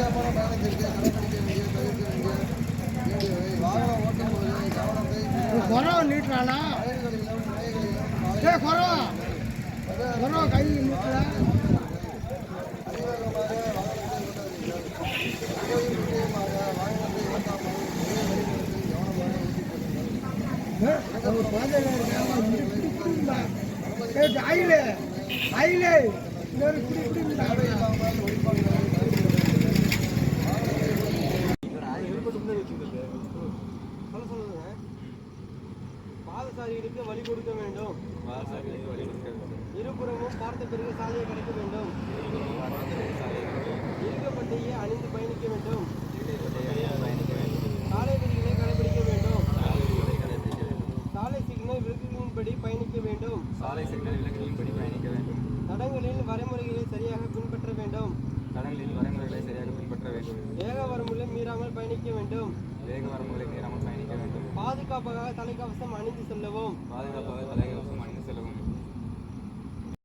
பாதுகாப்பான பயணத்திற்கு கடைபிடிக்க வேண்டிய தவிர்க்க வேண்டிய வேண்டியவை வாகனம் ஓட்டும் போது கவனத்தை குறவை நீட்டுறானா? வயல்களிலும் முனைகளிலும் கை அதிவேகமாக வாகனத்தை ஓட்டாதீர்கள் மிகவும் முக்கியமாக வாகனத்தை ஓட்டாமல் ஒரே கவனமாக ஓட்டிக் கொள்ளுங்கள் பாதசாரிகளுக்கு வழி கொடுக்க வேண்டும். இருபுறமும் பார்த்த பிறகு சாலையை கடக்க வேண்டும். இருக்கப்பட்டையே அணிந்து பயணிக்க வேண்டும். சாலை விதிகளை கடைபிடிக்க வேண்டும். சாலை சிக்னல் விளக்குகளின்படி பயணிக்க வேண்டும் சாலை சிக்னல் விலக்குகளின்படி பயணிக்க வேண்டும். தடங்களில் வரைமுறைகளை சரியாக பின்பற்ற வேண்டும். தடங்களில் வரைமுறைகளை சரியாக பின்பற்ற வேண்டும். வேக வரம்புகளை மீறாமல் பயணிக்க வேண்டும். வேக வரம்புகளை மீறாமல் பாதுகாப்பாக தலைக்கவசம் அணிந்து செல்லவும். பாதுகாப்பாக தலைக்கவசம் அணிந்து செல்லவும்.